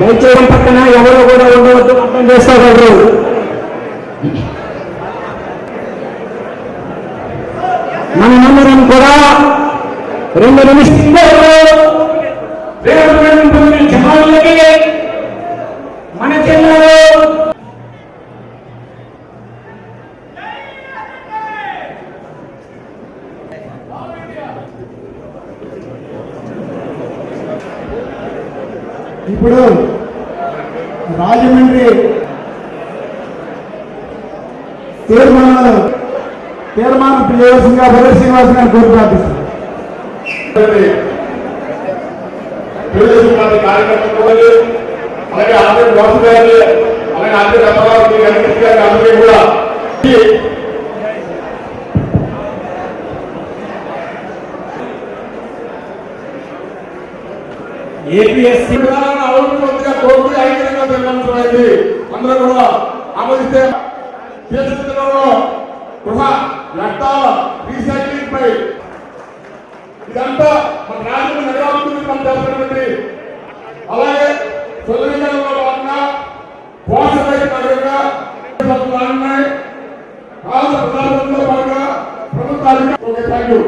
దయచేయడం పక్కన ఎవరు కూడా ఉండవద్దు అర్థం చేసుకోగలరు. మనమందరం కూడా రెండు నిమిషాల్లో మన జిల్లాలో ఇప్పుడు తీర్మానం చేయవలసిందిగా భగత్ శ్రీనివాస్ కోరి అలాగే ఆంధ్ర గారిని అలాగే ఆంధ్ర రమణారావు గణేష్ గారి అందరికీ కూడా ఈ ఏపీఎస్సీ విధానాన్ని అభివృద్ధిగా కోరుకుని ఐక్యంగా నిర్వహించమైంది అందరూ కూడా ఆమోదిస్తే గృహ వ్యర్థాల రీసైక్లింగ్ పై. ఇదంతా మన రాజ్యం నగరాభివృద్ధి మనం చేస్తున్నటువంటి అలాగే సుందరీకరణలో భాగంగా పోషరైన నగరంగా ఉన్నాయి రాష్ట్ర ప్రజాతంలో భాగంగా ప్రభుత్వానికి ఓకే థ్యాంక్ యూ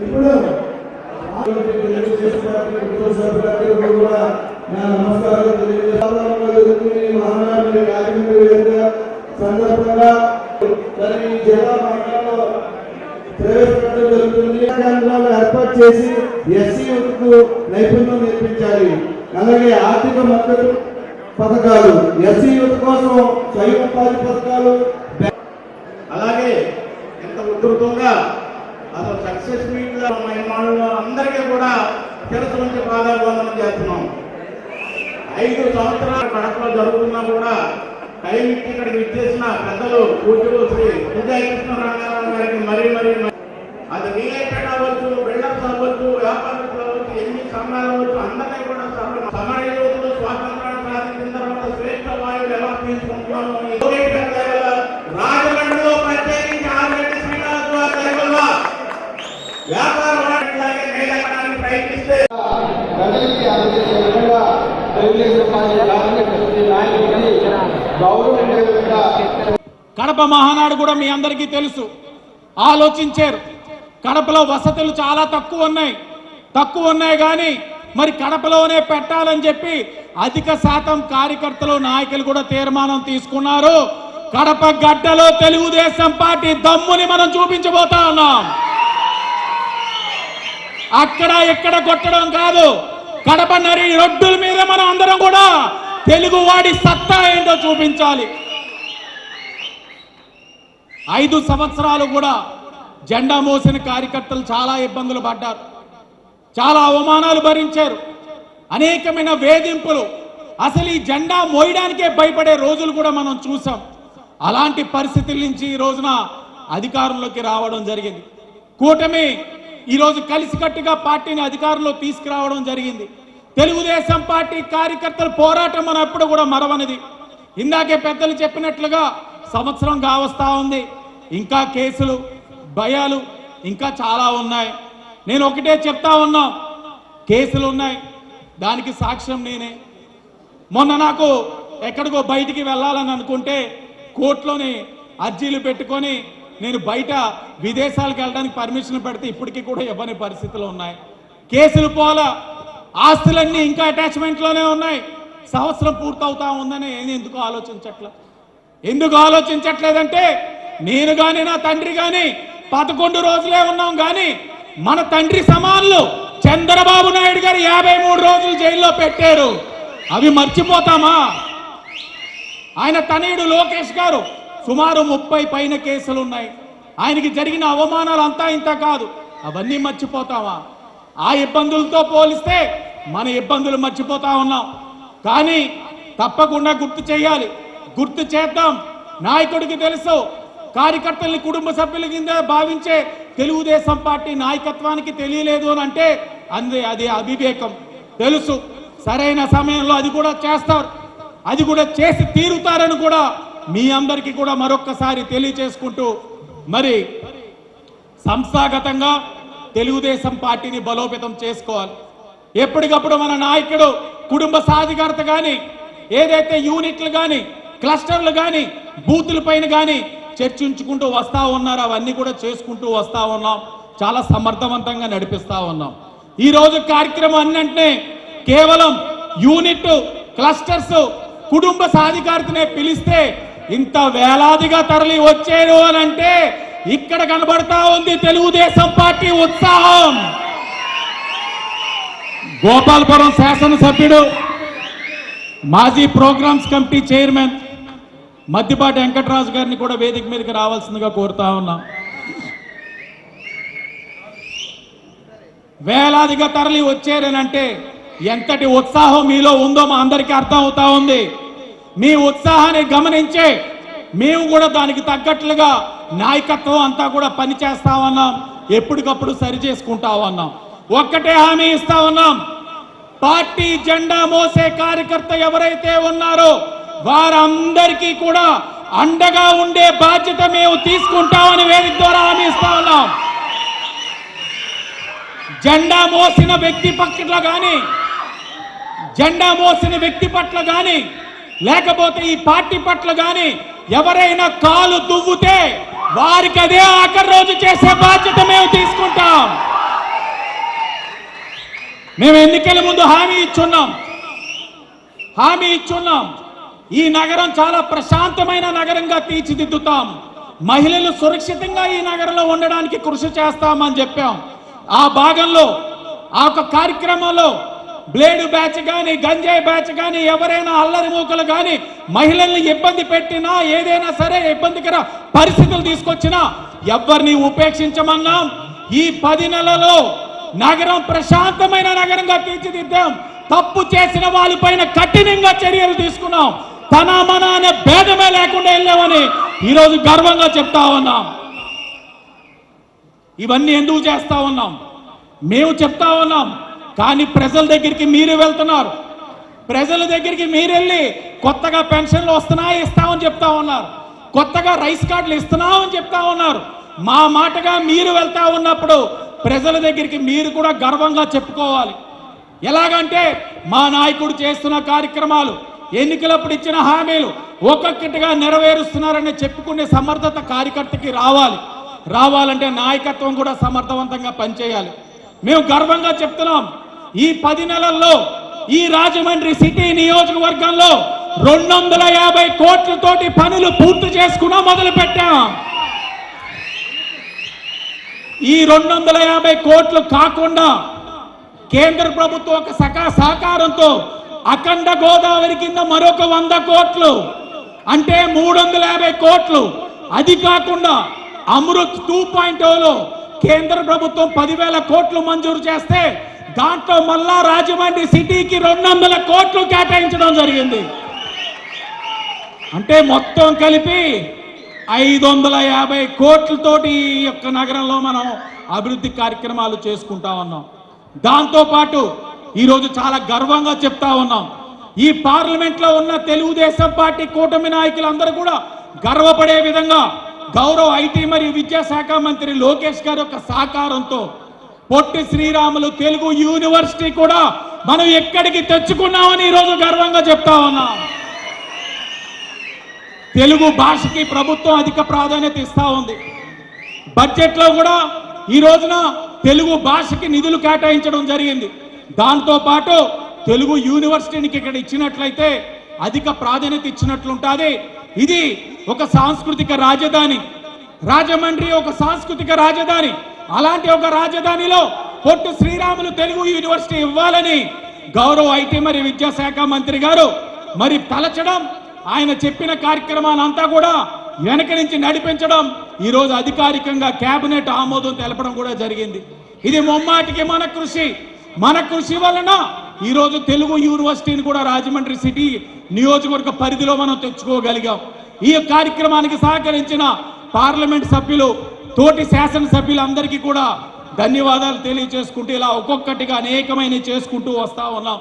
ఇప్పుడు తెలుగుదేశం పార్టీ కుటుంబ సభ్యులందరికీ కూడా నా నమస్కారాలు తెలియజేస్తాను జరుగుతున్న ఈ వేదిక సందర్భంగా మరి ఈ జిల్లా మండలంలో ప్రవేశపెట్టడం జరుగుతుంది. కేంద్రాలు ఏర్పాటు చేసి ఎస్సీ యువతకు నైపుణ్యం నేర్పించాలి. అలాగే ఆర్థిక మద్దతు పథకాలు ఎస్సీ యువత కోసం స్వయం ఉపాధి పథకాలు అలాగే ఎంత ఉధృతంగా అసలు సక్సెస్ మీట్లో అందరికీ కూడా తెలుసు నుంచి పాదాభివందనం చేస్తున్నాం. ఐదు సంవత్సరాల కడపలో జరుగుతున్నా కూడా టైం ఇచ్చి ఇక్కడికి ఇచ్చేసిన పెద్దలు పూజలు శ్రీ విజయకృష్ణ రంగారావు గారికి మరీ మరీ అది రియల్ ఎస్టేట్ అవ్వచ్చు బిల్డర్స్ అవ్వచ్చు కడప మహానాడు కూడా మీ అందరికీ తెలుసు. ఆలోచించారు. కడపలో వసతులు చాలా తక్కువ ఉన్నాయి. తక్కువ ఉన్నాయి కానీ మరి కడపలోనే పెట్టాలని చెప్పి అధిక శాతం కార్యకర్తలు నాయకులు కూడా తీర్మానం తీసుకున్నారు. కడప గడ్డలో తెలుగుదేశం పార్టీ దమ్ముని మనం చూపించబోతా ఉన్నాం. అక్కడ ఇక్కడ కొట్టడం కాదు. కడప నరి రొడ్డుల మీద మనం అందరం కూడా తెలుగువాడి సత్తా ఏంటో చూపించాలి. ఐదు సంవత్సరాలు కూడా జెండా మోసిన కార్యకర్తలు చాలా ఇబ్బందులు పడ్డారు. చాలా అవమానాలు భరించారు. అనేకమైన వేధింపులు. అసలు ఈ జెండా మోయడానికే భయపడే రోజులు కూడా మనం చూసాం. అలాంటి పరిస్థితుల నుంచి ఈ రోజున అధికారంలోకి రావడం జరిగింది. కూటమి ఈరోజు కలిసికట్టుగా పార్టీని అధికారంలో తీసుకురావడం జరిగింది. తెలుగుదేశం పార్టీ కార్యకర్తల పోరాటం మనం ఎప్పుడు కూడా మరవనిది. ఇందాకే పెద్దలు చెప్పినట్లుగా సంవత్సరం కావస్తా ఉంది. ఇంకా కేసులు భయాలు ఇంకా చాలా ఉన్నాయి. నేను ఒకటే చెప్తా ఉన్నా కేసులు ఉన్నాయి. దానికి సాక్ష్యం నేనే. మొన్న నాకు ఎక్కడికో బయటికి వెళ్ళాలని అనుకుంటే కోర్టులోని అర్జీలు పెట్టుకొని నేను బయట విదేశాలకు వెళ్ళడానికి పర్మిషన్ పెడితే ఇప్పటికీ కూడా ఇవ్వని పరిస్థితులు ఉన్నాయి. కేసులు పోలా ఆస్తులన్నీ ఇంకా అటాచ్మెంట్లోనే ఉన్నాయి. సంవత్సరం పూర్తవుతా ఉందని నేను ఎందుకు ఆలోచించట్లే? ఎందుకు ఆలోచించట్లేదంటే నేను కానీ నా తండ్రి కానీ పదకొండు రోజులే ఉన్నాం కానీ మన తండ్రి సమానులు చంద్రబాబు నాయుడు గారు యాభై మూడు రోజులు జైల్లో పెట్టారు. అవి మర్చిపోతామా? ఆయన తనయుడు లోకేష్ గారు సుమారు ముప్పై పైన కేసులు ఉన్నాయి ఆయనకి జరిగిన అవమానాలు అంతా ఇంత కాదు. అవన్నీ మర్చిపోతావా? ఆ ఇబ్బందులతో పోలిస్తే మన ఇబ్బందులు మర్చిపోతా ఉన్నాం. కానీ తప్పకుండా గుర్తు చేయాలి. గుర్తు చేద్దాం. నాయకుడికి తెలుసు. కార్యకర్తల్ని కుటుంబ సభ్యుల కింద భావించే తెలుగుదేశం పార్టీ నాయకత్వానికి తెలియలేదు అని అంటే అందే అది అవివేకం. తెలుసు. సరైన సమయంలో అది కూడా చేస్తారు. అది కూడా చేసి తీరుతారని కూడా మీ అందరికీ కూడా మరొక్కసారి తెలియచేసుకుంటూ మరి సంస్థాగతంగా తెలుగుదేశం పార్టీని బలోపేతం చేసుకోవాలి. ఎప్పటికప్పుడు మన నాయకుడు కుటుంబ సాధికారత కానీ ఏదైతే యూనిట్లు కానీ క్లస్టర్లు కానీ బూతుల పైన కానీ చర్చించుకుంటూ వస్తా ఉన్నారు అవన్నీ కూడా చేసుకుంటూ వస్తూ ఉన్నాం. చాలా సమర్థవంతంగా నడిపిస్తూ ఉన్నాం. ఈ రోజు కార్యక్రమం అన్నింటినీ కేవలం యూనిట్ క్లస్టర్స్ కుటుంబ సాధికారతనే పిలిస్తే ఇంత వేలాదిగా తరలి వచ్చారు అని అంటే ఇక్కడ కనబడతా ఉంది తెలుగుదేశం పార్టీ ఉత్సాహం. గోపాలపురం శాసనసభ్యుడు మాజీ programmes committee chairman Maddipati Venkataraju గారిని కూడా వేదిక మీదకి రావాల్సిందిగా కోరుతా ఉన్నాం. వేలాదిగా తరలి వచ్చారనంటే ఎంతటి ఉత్సాహం మీలో ఉందో మా అందరికీ అర్థం అవుతా ఉంది. మీ ఉత్సాహాన్ని గమనించే మేము కూడా దానికి తగ్గట్లుగా నాయకత్వం అంతా కూడా పని చేస్తా ఉన్నాం ఎప్పటికప్పుడు సరి చేసుకుంటా ఉన్నాం ఒక్కటే హామీ ఇస్తా ఉన్నాం పార్టీ జెండా మోసే కార్యకర్త ఎవరైతే ఉన్నారో వారందరికీ కూడా అండగా ఉండే బాధ్యత మేము తీసుకుంటామని వేదిక ద్వారా హామీ ఇస్తా ఉన్నాం జెండా మోసిన వ్యక్తి పట్ల కానీ జెండా మోసిన వ్యక్తి పట్ల కానీ లేకపోతే ఈ పార్టీ పట్ల కానీ ఎవరైనా కాలు దువ్వుతే వారికి అదే ఆఖరి రోజు చేసే బాధ్యత మేము తీసుకుంటాం. మేము ఎన్నికల ముందు హామీ ఇచ్చున్నాం. హామీ ఇచ్చున్నాం. ఈ నగరం చాలా ప్రశాంతమైన నగరంగా తీర్చిదిద్దుతాం. మహిళలు సురక్షితంగా ఈ నగరంలో ఉండడానికి కృషి చేస్తామని చెప్పాం. ఆ భాగంలో ఆ ఒక కార్యక్రమంలో బ్లేడు బ్యాచ్ కానీ గంజాయి బ్యాచ్ కానీ ఎవరైనా అల్లరి మూకలు కానీ మహిళల్ని ఇబ్బంది పెట్టినా ఏదైనా సరే ఇబ్బందికర పరిస్థితులు తీసుకొచ్చినా ఎవరిని ఉపేక్షించమన్నాం ఈ పది నెలలో నగరం ప్రశాంతమైన నగరంగా తీర్చిదిద్దాం. తప్పు చేసిన వాళ్ళపైన కఠినంగా చర్యలు తీసుకున్నాం. తన మన అనే భేదమే లేకుండా వెళ్ళామని ఈరోజు గర్వంగా చెప్తా ఉన్నాం. ఇవన్నీ ఎందుకు చేస్తా ఉన్నాం? మేము చెప్తా ఉన్నాం. కానీ ప్రజల దగ్గరికి మీరు వెళ్తున్నారు. ప్రజల దగ్గరికి మీరు వెళ్ళి కొత్తగా పెన్షన్లు వస్తున్నాయి ఇస్తామని చెప్తా ఉన్నారు. కొత్తగా రైస్ కార్డులు ఇస్తున్నామని చెప్తా ఉన్నారు. మా మాటగా మీరు వెళ్తా ఉన్నప్పుడు ప్రజల దగ్గరికి మీరు కూడా గర్వంగా చెప్పుకోవాలి. ఎలాగంటే మా నాయకుడు చేస్తున్న కార్యక్రమాలు ఎన్నికలప్పుడు ఇచ్చిన హామీలు ఒక్కొక్కటిగా నెరవేరుస్తున్నారని చెప్పుకునే సమర్థత కార్యకర్తకి రావాలి. రావాలంటే నాయకత్వం కూడా సమర్థవంతంగా పనిచేయాలి. మేము గర్వంగా చెప్తున్నాం. ఈ పది నెలల్లో ఈ రాజమండ్రి సిటీ నియోజకవర్గంలో రెండు వందల యాభై కోట్లతోటి పనులు పూర్తి చేసుకున్నా మొదలు పెట్టాం ఈ రెండు వందల యాభై కోట్లు కాకుండా కేంద్ర ప్రభుత్వం ఒక సకా సహకారంతో అఖండ గోదావరి కింద మరొక వంద కోట్లు అంటే మూడు వందల యాభై కోట్లు. అది కాకుండా అమృత్ టూ పాయింట్లో కేంద్ర ప్రభుత్వం పదివేల కోట్లు మంజూరు చేస్తే దాంట్లో మళ్ళా రాజమండ్రి సిటీకి రెండు వందల కోట్లు కేటాయించడం జరిగింది. అంటే మొత్తం కలిపి ఐదు వందల యాభై కోట్లతోటి ఈ యొక్క నగరంలో మనం అభివృద్ధి కార్యక్రమాలు చేసుకుంటా ఉన్నాం. దాంతోపాటు ఈరోజు చాలా గర్వంగా చెప్తా ఉన్నాం. ఈ పార్లమెంట్లో ఉన్న తెలుగుదేశం పార్టీ కూటమి నాయకులందరూ కూడా గర్వపడే విధంగా గౌరవ ఐటీ మరియు విద్యాశాఖ మంత్రి లోకేష్ గారి యొక్క సహకారంతో పొట్టి శ్రీరాములు తెలుగు యూనివర్సిటీ కూడా మనం ఎక్కడికి తెచ్చుకున్నామని ఈరోజు గర్వంగా చెప్తా ఉన్నాం. తెలుగు భాషకి ప్రభుత్వం అధిక ప్రాధాన్యత ఇస్తా ఉంది. బడ్జెట్లో కూడా ఈ రోజున తెలుగు భాషకి నిధులు కేటాయించడం జరిగింది. దాంతో పాటు తెలుగు యూనివర్సిటీకి ఇక్కడ ఇచ్చినట్లయితే అధిక ప్రాధాన్యత ఇచ్చినట్లుంటుంది. ఇది ఒక సాంస్కృతిక రాజధాని. రాజమండ్రి ఒక సాంస్కృతిక రాజధాని. అలాంటి ఒక రాజధానిలో పొట్టు శ్రీరాములు తెలుగు యూనివర్సిటీ ఇవ్వాలని గౌరవ ఐటీ మరి విద్యాశాఖ మంత్రి గారు మరి తలచడం ఆయన చెప్పిన కార్యక్రమాలంతా అంతా కూడా వెనక నుంచి నడిపించడం ఈ రోజు అధికారికంగా కేబినెట్ ఆమోదం తెలపడం కూడా జరిగింది. ఇది ముమ్మాటికి మన కృషి. మన కృషి వలన ఈరోజు తెలుగు యూనివర్సిటీని కూడా రాజమండ్రి సిటీ నియోజకవర్గ పరిధిలో మనం తెచ్చుకోగలిగాం. ఈ కార్యక్రమానికి సహకరించిన పార్లమెంట్ సభ్యులు తోటి శాసనసభ్యులందరికీ కూడా ధన్యవాదాలు తెలియజేసుకుంటూ ఇలా ఒక్కొక్కటిగా అనేకమైన చేసుకుంటూ వస్తా ఉన్నాం.